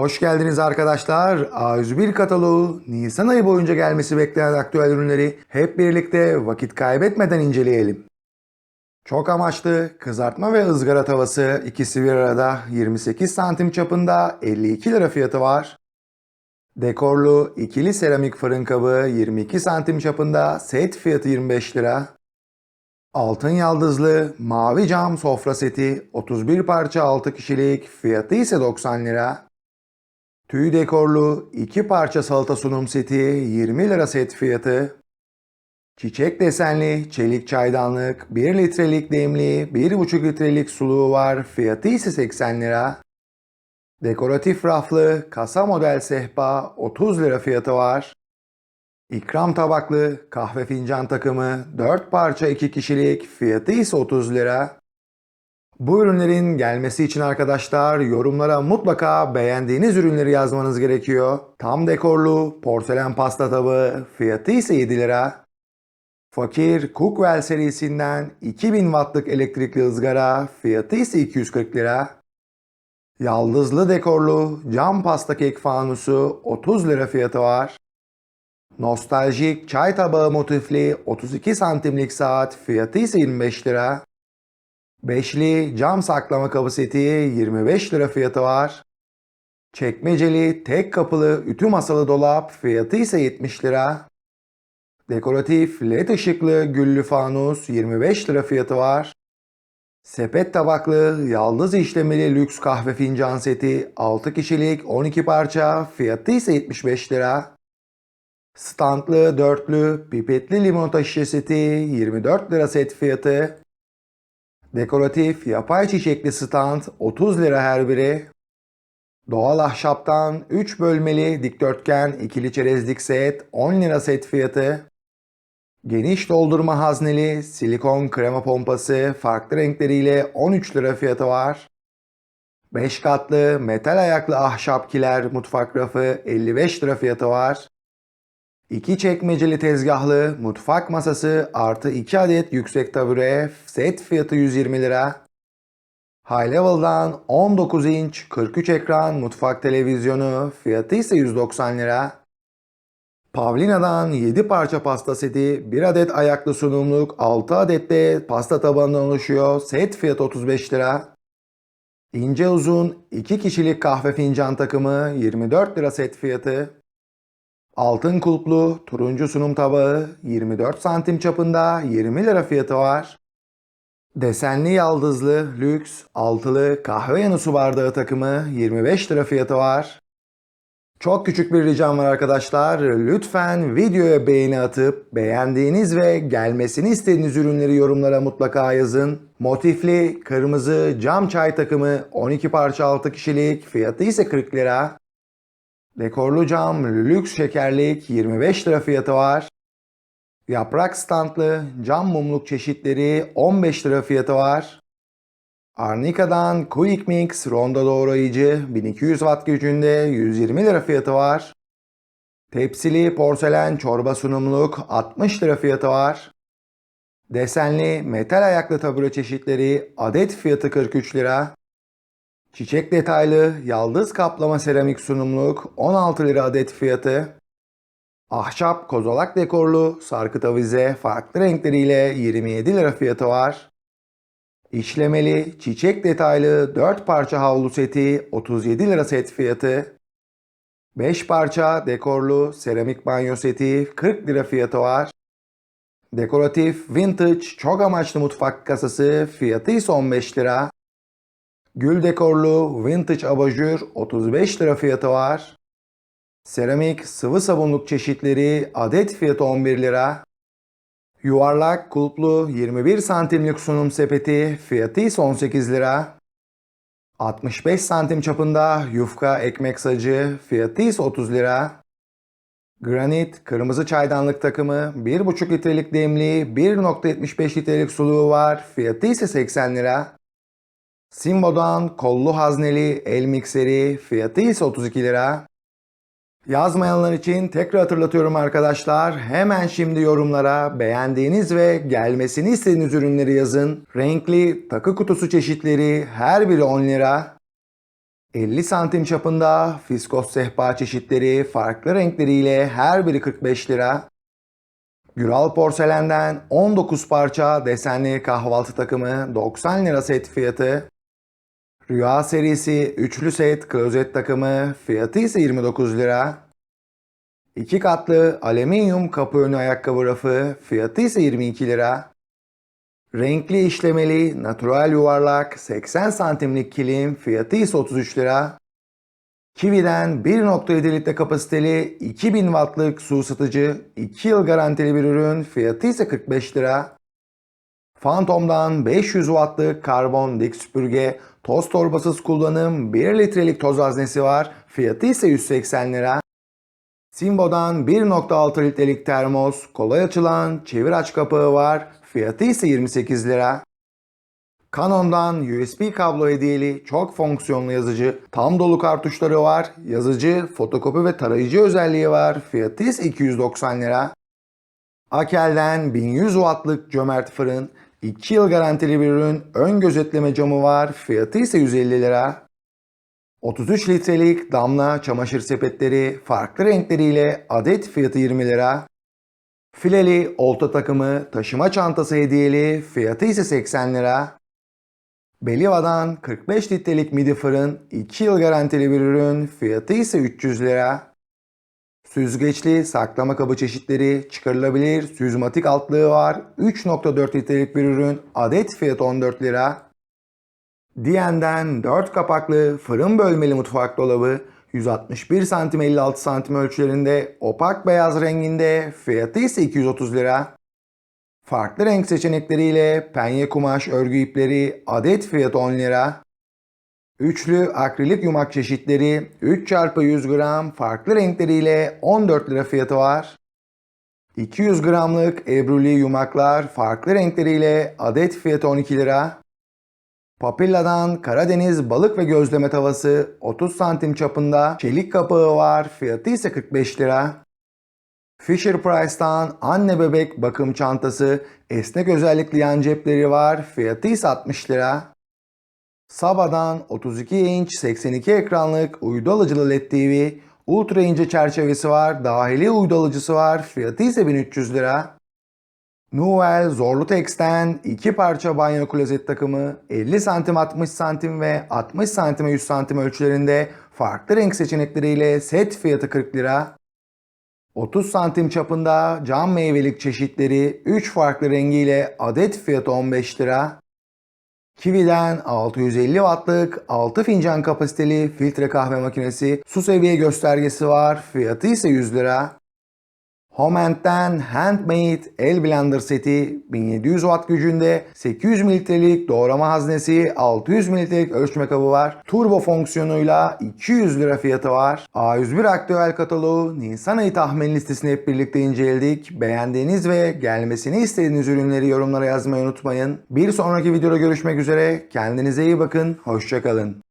Hoş geldiniz arkadaşlar. A101 kataloğu Nisan ayı boyunca gelmesi beklenen aktüel ürünleri hep birlikte vakit kaybetmeden inceleyelim. Çok amaçlı kızartma ve ızgara tavası ikisi bir arada 28 santim çapında 52 lira fiyatı var. Dekorlu ikili seramik fırın kabı 22 santim çapında set fiyatı 25 lira. Altın yaldızlı mavi cam sofra seti 31 parça 6 kişilik fiyatı ise 90 lira. Tüy dekorlu 2 parça salata sunum seti 20 lira set fiyatı. Çiçek desenli çelik çaydanlık 1 litrelik demli 1,5 litrelik suluğu var fiyatı ise 80 lira. Dekoratif raflı kasa model sehpa 30 lira fiyatı var. İkram tabaklı kahve fincan takımı 4 parça 2 kişilik fiyatı ise 30 lira. Bu ürünlerin gelmesi için arkadaşlar yorumlara mutlaka beğendiğiniz ürünleri yazmanız gerekiyor. Tam dekorlu porselen pasta tabağı fiyatı ise 7 lira. Fakir Cookwell serisinden 2000 wattlık elektrikli ızgara fiyatı ise 240 lira. Yaldızlı dekorlu cam pasta kek fanusu 30 lira fiyatı var. Nostaljik çay tabağı motifli 32 santimlik saat fiyatı ise 25 lira. Beşli cam saklama kabı seti 25 lira fiyatı var. Çekmeceli tek kapılı ütü masalı dolap fiyatı ise 70 lira. Dekoratif led ışıklı güllü fanus 25 lira fiyatı var. Sepet tabaklı yaldız işlemeli lüks kahve fincan seti 6 kişilik 12 parça fiyatı ise 75 lira. Standlı dörtlü pipetli limonata şişe seti 24 lira set fiyatı. Dekoratif yapay çiçekli stand 30 lira her biri. Doğal ahşaptan 3 bölmeli dikdörtgen ikili çerezlik set 10 lira set fiyatı. Geniş doldurma hazneli silikon krema pompası farklı renkleriyle 13 lira fiyatı var. 5 katlı metal ayaklı ahşap kiler mutfak rafı 55 lira fiyatı var. 2 çekmeceli tezgahlı mutfak masası artı 2 adet yüksek tabure set fiyatı 120 lira. High Level'dan 19 inç 43 ekran mutfak televizyonu fiyatı ise 190 lira. Pavlina'dan 7 parça pasta seti, 1 adet ayaklı sunumluk, 6 adet de pasta tabanından oluşuyor. Set fiyatı 35 lira. İnce uzun 2 kişilik kahve fincan takımı 24 lira set fiyatı. Altın kulplu turuncu sunum tabağı 24 santim çapında 20 lira fiyatı var. Desenli yaldızlı lüks altılı kahve yanı su bardağı takımı 25 lira fiyatı var. Çok küçük bir ricam var arkadaşlar. Lütfen videoya beğeni atıp beğendiğiniz ve gelmesini istediğiniz ürünleri yorumlara mutlaka yazın. Motifli kırmızı cam çay takımı 12 parça 6 kişilik fiyatı ise 40 lira. Dekorlu cam lüks şekerlik 25 lira fiyatı var. Yaprak standlı cam mumluk çeşitleri 15 lira fiyatı var. Arnica'dan Quick Mix ronda doğrayıcı 1200 watt gücünde 120 lira fiyatı var. Tepsili porselen çorba sunumluk 60 lira fiyatı var. Desenli metal ayaklı tabure çeşitleri adet fiyatı 43 lira. Çiçek detaylı yaldız kaplama seramik sunumluk 16 lira adet fiyatı. Ahşap kozalak dekorlu sarkıt avize farklı renkleriyle 27 lira fiyatı var. İşlemeli çiçek detaylı 4 parça havlu seti 37 lira set fiyatı. 5 parça dekorlu seramik banyo seti 40 lira fiyatı var. Dekoratif vintage çok amaçlı mutfak kasası fiyatı ise 15 lira. Gül dekorlu vintage abajur 35 lira fiyatı var. Seramik sıvı sabunluk çeşitleri adet fiyatı 11 lira. Yuvarlak kulplu 21 santimlik sunum sepeti fiyatı ise 18 lira. 65 santim çapında yufka ekmek sacı fiyatı ise 30 lira. Granit kırmızı çaydanlık takımı 1,5 litrelik demli 1,75 litrelik suluğu var fiyatı ise 80 lira. Simbo'dan kollu hazneli el mikseri fiyatı ise 32 lira. Yazmayanlar için tekrar hatırlatıyorum arkadaşlar. Hemen şimdi yorumlara beğendiğiniz ve gelmesini istediğiniz ürünleri yazın. Renkli takı kutusu çeşitleri her biri 10 lira. 50 santim çapında fiskos sehpa çeşitleri farklı renkleriyle her biri 45 lira. Güral Porselen'den 19 parça desenli kahvaltı takımı 90 lira set fiyatı. Rüya serisi üçlü set klozet takımı fiyatı ise 29 lira. İki katlı alüminyum kapı önü ayakkabı rafı fiyatı ise 22 lira. Renkli işlemeli natural yuvarlak 80 santimlik kilim fiyatı ise 33 lira. Kiwi'den 1.7 litre kapasiteli 2000 wattlık su ısıtıcı 2 yıl garantili bir ürün fiyatı ise 45 lira. Phantom'dan 500 wattlık karbon dik süpürge toz torbasız kullanım 1 litrelik toz haznesi var fiyatı ise 180 lira. Simbo'dan 1.6 litrelik termos kolay açılan çevir aç kapağı var fiyatı ise 28 lira. Canon'dan USB kablo hediyeli çok fonksiyonlu yazıcı tam dolu kartuşları var. Yazıcı, fotokopi ve tarayıcı özelliği var. Fiyatı ise 290 lira. Akel'den 1100 wattlık cömert fırın, 2 yıl garantili bir ürün, ön gözetleme camı var. Fiyatı ise 150 lira. 33 litrelik damla çamaşır sepetleri farklı renkleriyle adet fiyatı 20 lira. Fileli olta takımı taşıma çantası hediyeli fiyatı ise 80 lira. Beliva'dan 45 litrelik midi fırın 2 yıl garantili bir ürün fiyatı ise 300 lira. Süzgeçli saklama kabı çeşitleri çıkarılabilir süzmatik altlığı var 3.4 litrelik bir ürün adet fiyatı 14 lira. Diyen'den 4 kapaklı fırın bölmeli mutfak dolabı 161 santim 56 santim ölçülerinde opak beyaz renginde fiyatı ise 230 lira. Farklı renk seçenekleriyle penye kumaş örgü ipleri adet fiyatı 10 lira. Üçlü akrilik yumak çeşitleri 3 x 100 gram farklı renkleriyle 14 lira fiyatı var. 200 gramlık ebruli yumaklar farklı renkleriyle adet fiyatı 12 lira. Papilla'dan Karadeniz balık ve gözleme tavası 30 santim çapında çelik kapağı var fiyatı ise 45 lira. Fisher Price'tan anne bebek bakım çantası esnek özellikli yan cepleri var fiyatı ise 60 lira. Saba'dan 32 inç 82 ekranlık uydu alıcılı LED TV ultra ince çerçevesi var dahili uydu alıcısı var fiyatı ise 1300 lira. Nuvel Zorlu Tex'ten iki parça banyo klozet takımı 50 santim 60 santim ve 60 santim 100 santim ölçülerinde farklı renk seçenekleriyle set fiyatı 40 lira. 30 santim çapında cam meyvelik çeşitleri 3 farklı rengiyle adet fiyatı 15 lira. Kiwi'den 650 wattlık 6 fincan kapasiteli filtre kahve makinesi su seviye göstergesi var. Fiyatı ise 100 lira. Homent'ten Handmade El Blender seti 1700 watt gücünde 800 mililitrelik doğrama haznesi 600 mililitrelik ölçme kabı var. Turbo fonksiyonuyla 200 lira fiyatı var. A101 aktüel kataloğu Nisan ayı tahmin listesini hep birlikte inceledik. Beğendiğiniz ve gelmesini istediğiniz ürünleri yorumlara yazmayı unutmayın. Bir sonraki videoda görüşmek üzere. Kendinize iyi bakın. Hoşçakalın.